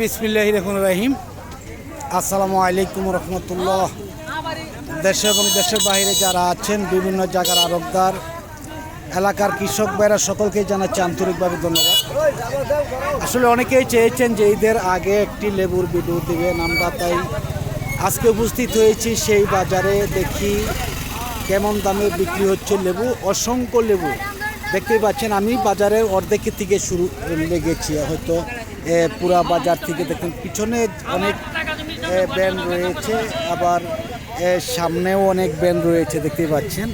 বিসমিল্লাহ রহমান রাহিম আসসালামু আলাইকুম রহমতুল্লাহ। দেশে এবং দেশের বাইরে যারা আছেন, বিভিন্ন জায়গার আরবদার, এলাকার কৃষক ভাইরা, সকলকে জানাচ্ছি আন্তরিকভাবে ধন্যবাদ। আসলে অনেকেই চেয়েছেন যে ঈদের আগে একটি লেবুর ভিডিও দিবেন, আমরা তাই আজকে উপস্থিত হয়েছি সেই বাজারে, দেখি কেমন দামে বিক্রি হচ্ছে লেবু, অসংখ্য লেবু। দেখতেই পাচ্ছেন, আমি বাজারে অর্ধেকের থেকে শুরু লেগেছি, হয়তো পুরা বাজার থেকে দেখেন, পিছনে অনেক ব্যান্ড রয়েছে, আবার সামনেও অনেক ব্যান্ড রয়েছে দেখতে পাচ্ছেন।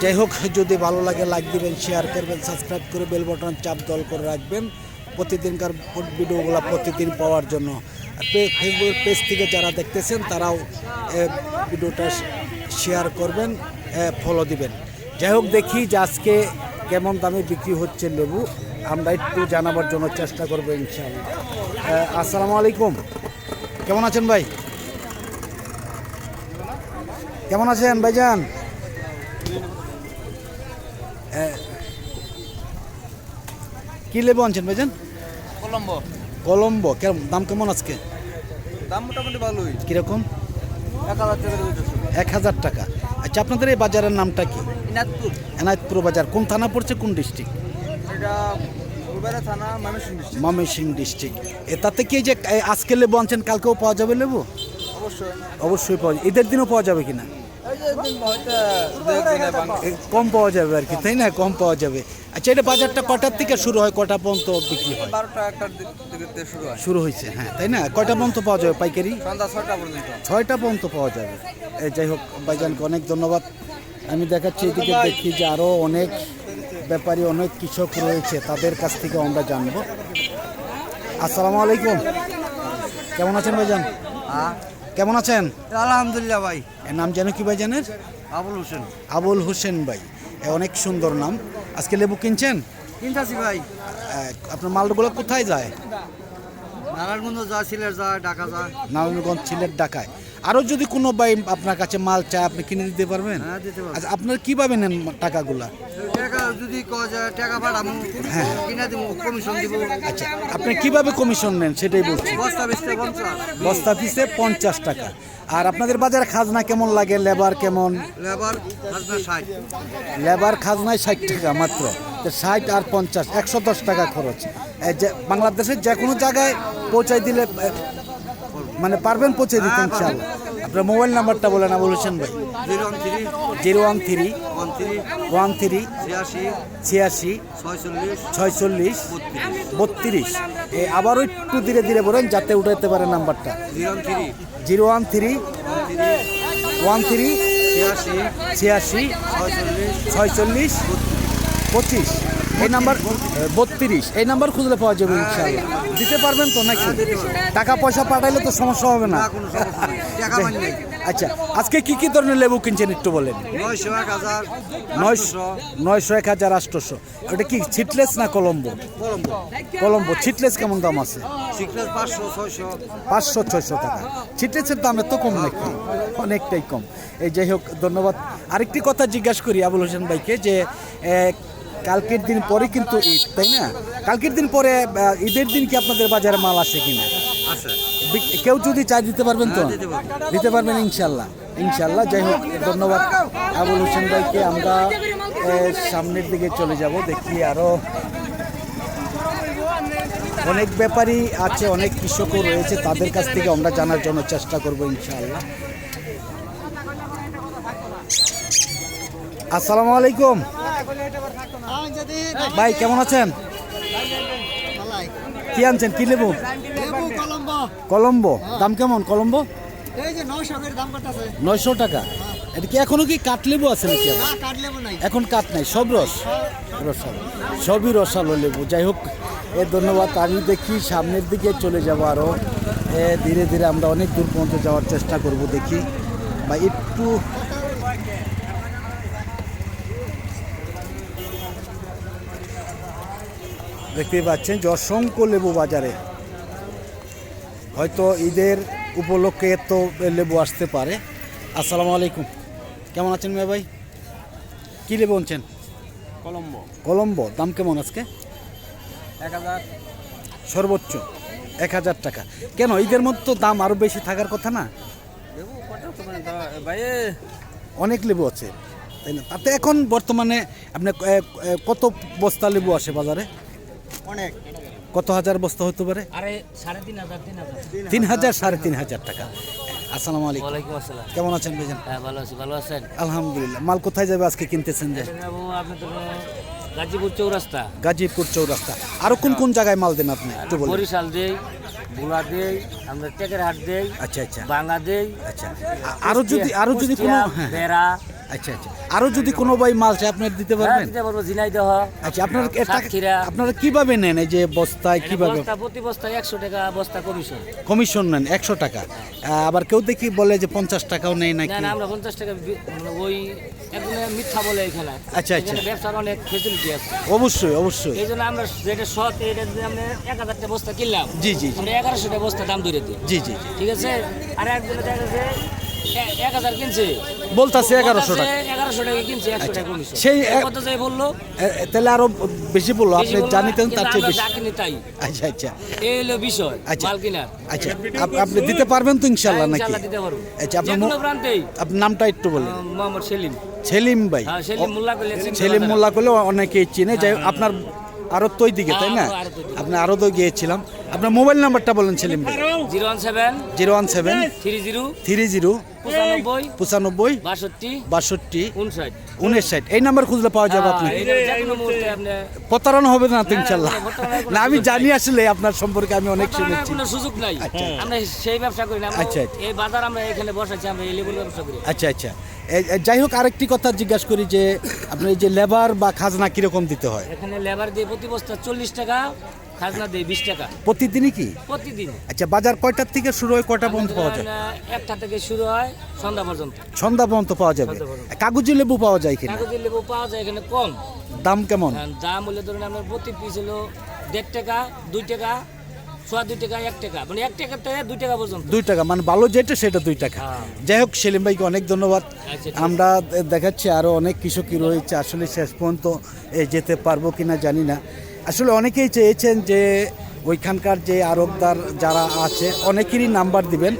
যাই হোক, যদি ভালো লাগে লাইক দিবেন শেয়ার করবেন সাবস্ক্রাইব করে বেল বাটন চাপ দল করে রাখবেন। প্রতিদিনকার ভিডিওগুলো প্রতিদিন পাওয়ার জন্য। ফেসবুক পেজ থেকে যারা দেখতেছেন, তারাও ভিডিওটা শেয়ার করবেন ফলো দিবেন। যাই হোক, দেখি যে আজকে কেমন দামে বিক্রি হচ্ছে লেবু। আমরা একটু জানাবার জন্য চেষ্টা করব ইনশাআল্লাহ। আসসালামু আলাইকুম। কেমন আছেন ভাই? কেমন আছেন ভাইজান? কি লেবু আনছেন ভাইজান? কলম্বো। কলম্বো। কেমন দাম কেমন আজকে? দাম মোটামুটি ভালোই। কীরকম? এক হাজার টাকা এক হাজার টাকা। আচ্ছা আপনাদের এই বাজারের নামটা কি? ইনাদপুর এনায়তপুর বাজার। কোন থানা পড়ছে কোন ডিস্ট্রিক্ট? এটা থানা ডিস্ট্রিক্ট ময়মনসিং ডিস্ট্রিক্ট এ তাতে কি যে আজকে লেবু আনছেন কালকেও পাওয়া যাবে লেবু? অবশ্যই। অবশ্যই পাওয়া যাবে। ঈদের দিনও পাওয়া যাবে কিনা? কম পাওয়া যাবে আর কি তাই না? কম পাওয়া যাবে। আচ্ছা এটা বাজারটা কটার থেকে শুরু হয়? কটা পর্যন্ত বিক্রি হয়? শুরু হয়েছে হ্যাঁ তাই না? কয়টা পর্যন্ত পাওয়া যাবে পাইকারি? ছয়টা পর্যন্ত। পাওয়া যাবে। যাই হোক ভাইজানকে অনেক ধন্যবাদ। আমি দেখাচ্ছি এদিকে দেখি যে আরও অনেক ব্যাপারী অনেক কৃষক রয়েছে তাদের কাছ থেকে আমরা জানব। আসসালামু আলাইকুম। কেমন আছেন ভাইজান? হ্যাঁ। কেমন আছেন? আলহামদুলিল্লাহ ভাই। এর নাম যেন কি ভাইজানের? আবুল হোসেন। আবুল হোসেন ভাই। অনেক সুন্দর নাম। আজকে লেবু কিনছেন? কিনতাছি ভাই। আপনার মালগুলো কোথায় যায়? নারায়ণগঞ্জ যা সিলেট যায় ঢাকা যায়। নারায়ণগঞ্জ সিলেট ঢাকায়। আরও যদি কোনো ভাই আপনার কাছে মাল চায় আপনি কিনে দিতে পারবেন? হ্যাঁ আচ্ছা আপনার কীভাবে নেন টাকাগুলা? টাকা যদি টাকা পাঠাবো কিনা দিব কমিশন দিব। আচ্ছা আপনি কীভাবে কমিশন নেন সেটাই বলছি। বস্তা বেচতে পঞ্চাশ। বস্তা পিসে পঞ্চাশ টাকা। আর আপনাদের বাজারে খাজনা কেমন লাগে? লেবার কেমন? লেবার হাজনা ষাট। লেবার খাজনায় ষাট টাকা মাত্র। ষাট আর পঞ্চাশ একশো দশ টাকা খরচ। বাংলাদেশের যে কোনো জায়গায় পৌঁছাই দিলে মানে পারবেন পৌঁছে দিতে ইনশাআল্লাহ। আপনার মোবাইল নাম্বারটা বলেন বলেছেন ভাই? Zero one three. Zero one three one three ছিয়াশি ছয়চল্লিশ বত্রিশ। আবারও একটু ধীরে ধীরে বলেন যাতে উঠাইতে পারে নাম্বারটা। Zero one three one three ছিয়াশি ছয়চল্লিশ পঁচিশ। এই নাম্বার বত্রিশ। এই নাম্বার খুঁজলে পাওয়া যাবে ইনশাআল্লাহ। দিতে পারবেন তো নাকি? টাকা পয়সা পাঠাইলে তো সমস্যা হবে না। আচ্ছা আজকে কি কি ধরনের লেবু কিনছেন একটু বলেন? নয়শো এক হাজার আটশোশো ওটা কি ছিটলেস না কলম্বো? কলম্বো। কলম্বো। ছিটলেস কেমন দাম আছে? পাঁচশো ছয়শো। টাকা। ছিটলেসের দাম এত কম নাকি? অনেকটাই কম। এই যাই হোক ধন্যবাদ। আরেকটি কথা জিজ্ঞাসা করি আবুল হোসেন ভাইকে যে কালকের দিন পরে কিন্তু ঈদ তাই না? কালকের দিন পরে ঈদের দিন কি আপনাদের বাজারে মাল আসে কিনা? বি- কেউ যদি চাই দিতে পারবেন তো? হ্যাঁ, দিতে পারবেন। ইনশাল্লাহ। ইনশাল্লাহ যাই হোক ধন্যবাদ আবুল হোসেন ভাইকে। আমরা সামনের দিকে চলে যাব দেখি আরও অনেক ব্যাপারী আছে অনেক কৃষকও রয়েছে তাদের কাছ থেকে আমরা জানার জন্য চেষ্টা করব ইনশাআল্লাহ আসসালামু আলাইকুম। ভাই কেমন আছেন? কি আনছেন? কি লেবু কলম্বো দাম কেমন? কলম্বো? এই যে নয়শো টাকা। এটা কি এখনও কি কাঠ লেবু আছে নাকি এখন কাঠ নাই সব রস? রসালো। সবই রসালো লেবু। যাই হোক এ ধন্যবাদ। আমি দেখি সামনের দিকে চলে যাব আরও এ ধীরে ধীরে আমরা অনেক দূর পর্যন্ত যাওয়ার চেষ্টা করব দেখি। বা একটু দেখতেই পাচ্ছেন যে অসংখ্য লেবু বাজারে। হয়তো ঈদের উপলক্ষে এত লেবু আসতে পারে। আসসালামু আলাইকুম। কেমন আছেন মেয়ে ভাই? কী লেবু আনছেন? কলম্বো। কলম্বো। দাম কেমন আজকে? এক হাজার। সর্বোচ্চ। এক হাজার টাকা। কেন? ঈদের মধ্যে তো দাম আরও বেশি থাকার কথা না? ভাই অনেক লেবু আছে। তাই না? তাতে এখন বর্তমানে আপনি এ, এ, কত বস্তা লেবু আসে বাজারে? অনেক। কত হাজার বস্তা হতে পারে? তিন হাজার সাড়ে তিন হাজার টাকা। আসসালামু আলাইকুম। আসসালাম। কেমন আছেন ভাইজান? হ্যাঁ ভালো আছি ভালো আছেন? আলহামদুলিল্লাহ। মাল কোথায় যাবে আজকে কিনতেছেন যে? গাজীপুর চৌরাস্তা। গাজীপুর চৌরাস্তা। আরও কোন কোন জায়গায় মাল দেন আপনি? একটু বলুন। বরিশাল দেই বুলা দেই আমরা টেকের হাট দেই আচ্ছা আচ্ছা। বাংলা দেই। আচ্ছা। আরও যদি আরও যদি কোনো হ্যাঁ। বেড়া আচ্ছা আচ্ছা। আরও যদি কোনো ভাই মাল চাই আপনি দিতে হ্যাঁ পারবেন? দিতে পারব ঝিনাইদহ আচ্ছা আপনারা আপনারা কীভাবে নেন এই যে বস্তায় কীভাবে? বস্তা প্রতি বস্তায় একশো টাকা বস্তা কমিশন। কমিশন নেন একশো টাকা। আবার কেউ দেখি বলে যে পঞ্চাশ টাকাও নেই না নাকি? না আমরা পঞ্চাশ টাকা মানে ওই মিথ্যা বলে এখানে। আচ্ছা, আচ্ছা। ব্যবসার অনেক ফেসিলিটি আছে। অবশ্যই অবশ্যই। এই জন্য আমরা যেটা সৎ এটা আমরা এক হাজার টাকা বস্তা কিনলাম। জি জি আমরা এগারোশো টাকা বস্তা দাম ধরে দিই। জি জি ঠিক আছে? আর একজনে দেখা গেছে এক হাজার কিনছে। বলতাছে এগারোশো টাকা। এগারোশো টাকা কিনছে একশো আচ্ছা। টাকা কমিশন সেই কত যাই বলল? এ, এ, তাহলে আরও বেশি বলল আপনি জানিতেন তার চেয়ে বেশি। কিনি তাই। আচ্ছা আচ্ছা। এই হলো বিষয় আচ্ছা। মাল কিনার। আচ্ছা আপ- আপনি দিতে পারবেন তো ইনশাল্লাহ হ্যাঁ, নাকি? ইনশাআল্লাহ দিতে পারব। আচ্ছা প্রান্তেই। আপনার নামটা একটু বলেন। মোহাম্মদ সেলিম। সেলিম ভাই। হ্যাঁ সেলিম মোল্লা করলে অনেকেই চিনে। যাই আপনার আরও তো দিকে তাই না? হ্যাঁ। আপনি আরও তো গিয়েছিলাম। আপনার মোবাইল নাম্বারটা বলেন সেলিম ভাই। Zero one seven zero one seven three zero three zero পঁচানব্বই পঁচানব্বই বাষট্টি বাষট্টি উনষাট উনষাট এই নাম্বার খুঁজলে পাওয়া যাবে আপনি। হ্যাঁ, প্রতারণা হবে না তো ইনশাল্লাহ। না আমি জানি আসলে আপনার সম্পর্কে আমি অনেক শুনেছি। কোনো সুযোগ নাই। আমরা সেই ব্যবসা করি না আচ্ছা, আচ্ছা। এই বাজার আমরা এখানে বসাচ্ছি আমরা এই লেবুর ব্যবসা করি। আচ্ছা আচ্ছা। যাই হোক আরেকটি কথা জিজ্ঞাসা করি যে আপনার এই যে লেবার বা খাজনা কীরকম দিতে হয়? এখানে লেবার দিয়ে প্রতি বস্তা চল্লিশ টাকা খাজনা দেয় বিশ টাকা। প্রতিদিনই কি? প্রতিদিন। আচ্ছা বাজার কয়টার থেকে শুরু হয় কয়টা পর্যন্ত পাওয়া যায়? একটা থেকে শুরু হয় সন্ধ্যা পর্যন্ত। সন্ধ্যা পর্যন্ত পাওয়া যাবে। কাগজি লেবু পাওয়া যায় কিনা? কাগজের লেবু পাওয়া যায় এখানে কম। দাম কেমন? আর দাম হলে ধরুন আপনার প্রতি পিস হলো দেড় টাকা দুই টাকা সোয়া দুই টাকা এক টাকা। মানে এক টাকা থেকে দুই টাকা পর্যন্ত। দুই টাকা মানে ভালো যেটা সেটা দুই টাকা। হ্যাঁ। যাই হোক সেলিম ভাইকে অনেক ধন্যবাদ। আচ্ছা, আমরা দেখাচ্ছি আরও অনেক কৃষকই রয়েছে। আসলে শেষ পর্যন্ত যেতে পারব কিনা জানি না। আসলে অনেকেই চেয়েছেন যে ওইখানকার যে আরবদার যারা আছে অনেকেরই নাম্বার দিবেন।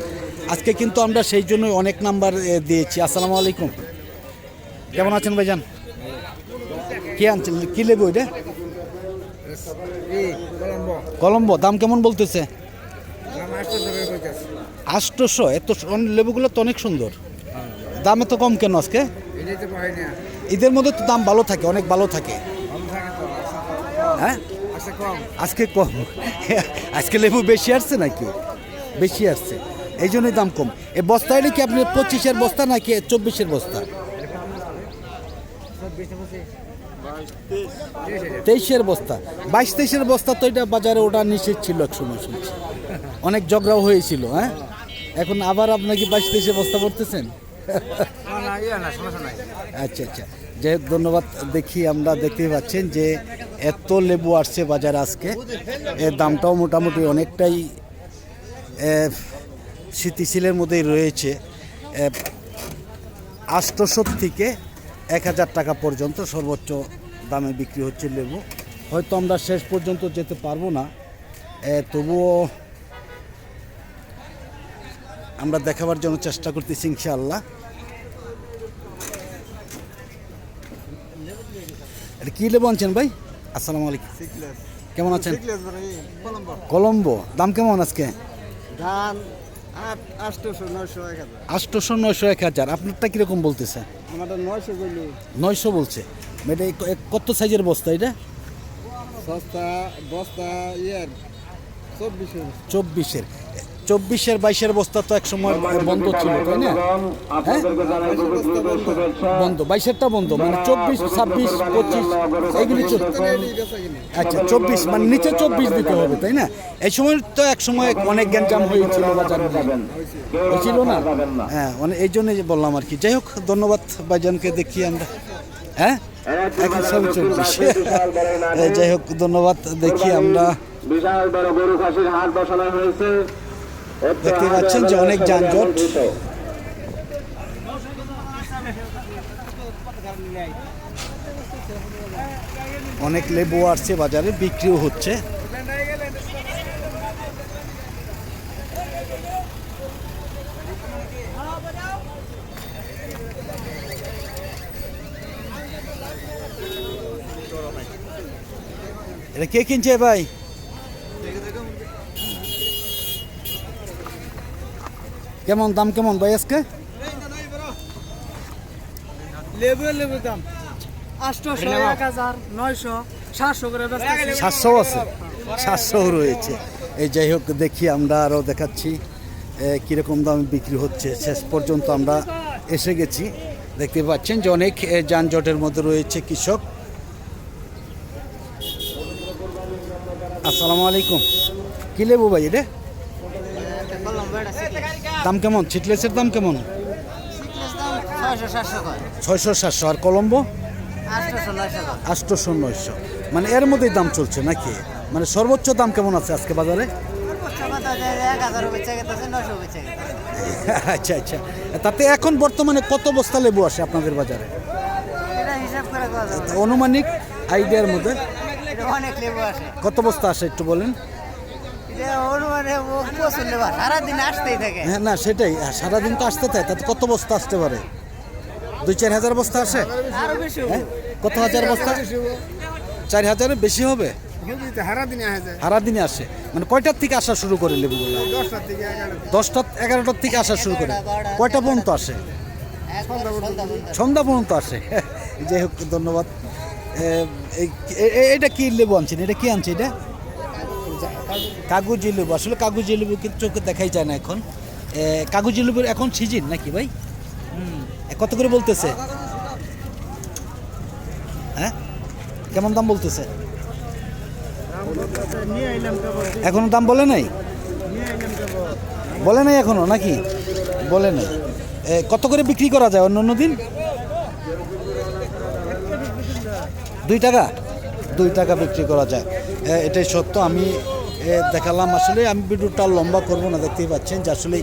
আজকে কিন্তু আমরা সেই জন্যই অনেক নাম্বার দিয়েছি। আসসালামু আলাইকুম। কেমন আছেন ভাইজান? কি আনছেন? কি লেবু এটা? কলম্বো। দাম কেমন বলতেছে? আষ্টশো এত লেবুগুলো তো অনেক সুন্দর। দামে তো কম কেন আজকে? ঈদের মধ্যে তো দাম ভালো থাকে অনেক ভালো থাকে। হ্যাঁ? আজকে কম। আজকে লেবু বেশি আসছে নাকি? বেশি আসছে। এই জন্যই দাম কম। এই বস্তাটা কি আপনি পঁচিশের বস্তা নাকি চব্বিশের বস্তা? তেইশের বস্তা। বাইশ তেইশের বস্তা তো এটা বাজারে ওটা নিষেধ ছিল এক সময় শুনছি। অনেক ঝগড়াও হয়েছিল হ্যাঁ? এখন আবার আপনাকে বাইশ তেইশের বস্তা পড়তেছেন আচ্ছা আচ্ছা। যাই হোক ধন্যবাদ। দেখি আমরা দেখতে পাচ্ছেন যে এত লেবু আসছে বাজার আজকে। এর দামটাও মোটামুটি অনেকটাই স্মৃতিশীলের মধ্যেই রয়েছে। আষ্টশো থেকে এক হাজার টাকা পর্যন্ত সর্বোচ্চ দামে বিক্রি হচ্ছে লেবু। হয়তো আমরা শেষ পর্যন্ত যেতে পারব না। তবুও আমরা দেখাবার জন্য চেষ্টা করতেছি ইনশাআল্লাহ। এটা কী লেবু আনছেন ভাই? আসসালামু আলাইকুম। কেমন আছেন? কলম্বো। দাম কেমন আজকে? ধান আট নয়শো এক হাজার। আপনারটা কীরকম বলতেছে? নয়শো বলছে। এটা কত সাইজের বস্তা এটা? সস্তা বস্তা ইয়ের চব্বিশশো চব্বিশের। চব্বিশের বাইশের বস্তা তো এক সময় বন্ধ ছিল তাই না? হ্যাঁ? বন্ধ। বাইশেরটা বন্ধ মানে চব্বিশ ছাব্বিশ পঁচিশ এইগুলি আচ্ছা চব্বিশ মানে নিচে চব্বিশ দিতে হবে তাই না? এই সময় তো এক সময় অনেক গ্যাঞ্জাম হয়েছিল বাজার হয়েছিল। না? হ্যাঁ মানে এই জন্যই যে বললাম আর কি। যাই হোক ধন্যবাদ ভাইজানকে দেখি আমরা। হ্যাঁ? এখন সব চব্বিশ এই যাই হোক ধন্যবাদ দেখি আমরা। বিশাল বড় গরু খাসির হাট বসানো হয়েছে। দেখতে পাচ্ছেন যে অনেক যানজট। অনেক লেবু আসছে বাজারে, বিক্রিও হচ্ছে। এটা কে কিনছে ভাই? কেমন দাম কেমন ভাই আজকে? লেবু লেবু দাম। এক হাজার নয়শো সাতশো করে সাতশো আছে? সাতশো রয়েছে। এই যাই হোক দেখি আমরা আরও দেখাচ্ছি কীরকম দামে বিক্রি হচ্ছে। শেষ পর্যন্ত আমরা এসে গেছি। দেখতে পাচ্ছেন যে অনেক যানজটের মধ্যে রয়েছে কৃষক। আসসালামু আলাইকুম। কি লেবু ভাই এটা? দাম কেমন? চিটলেসের দাম কেমন? ছয়শো সাতশো আর কলম্বো? আটশোশো নয়শো মানে এর মধ্যেই দাম চলছে নাকি? মানে সর্বোচ্চ দাম কেমন আছে আজকে বাজারে? আচ্ছা আচ্ছা। তাতে এখন বর্তমানে কত বস্তা লেবু আসে আপনাদের বাজারে? অনুমানিক আইডিয়ার মধ্যে অনেক লেবু আসে। কত বস্তা আসে একটু বলেন? হ্যাঁ না সেটাই সারাদিন তো আসতে থাকে তাতে কত বস্তা আসতে পারে? দুই চার হাজার বস্তা আসে? হ্যাঁ কত হাজার বস্তা? চার হাজারের বেশি হবে? আসে। মানে কয়টার থেকে আসা শুরু করে লেবুগুলো? দশটা এগারোটার থেকে। আসা শুরু করে। কয়টা পর্যন্ত আসে? সন্ধ্যা পর্যন্ত। আসে। যাই হোক ধন্যবাদ। এটা কি লেবু আনছেন? এটা কি আনছে এটা? কাগজি লেবু আসলে কাগজি লেবু কিন্তু চোখে দেখাই যায় না এখন। কাগজি লেবুর এখন সিজন নাকি ভাই? কত করে বলতেছে? হ্যাঁ? কেমন দাম বলতেছে? এখনও দাম বলে নাই? বলে নাই এখনও নাকি? বলে নাই। কত করে বিক্রি করা যায় অন্য অন্য দিন? দুই টাকা? দুই টাকা বিক্রি করা যায়। এটাই সত্য। আমি দেখালাম, আসলে আমি ভিডিওটা লম্বা করব না, দেখতেই পাচ্ছেন যে আসলে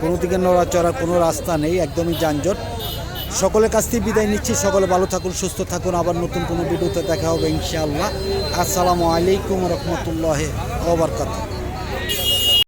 কোনো দিকে নড়াচড়া, কোনো রাস্তা নেই, একদমই যানজট। সকলের কাছ থেকে বিদায় নিচ্ছি, সকলে ভালো থাকুন, সুস্থ থাকুন, আবার নতুন কোনো ভিডিওতে দেখা হবে ইনশাআল্লাহ। আসসালামু আলাইকুম রহমতুল্লাহ ওবরকাত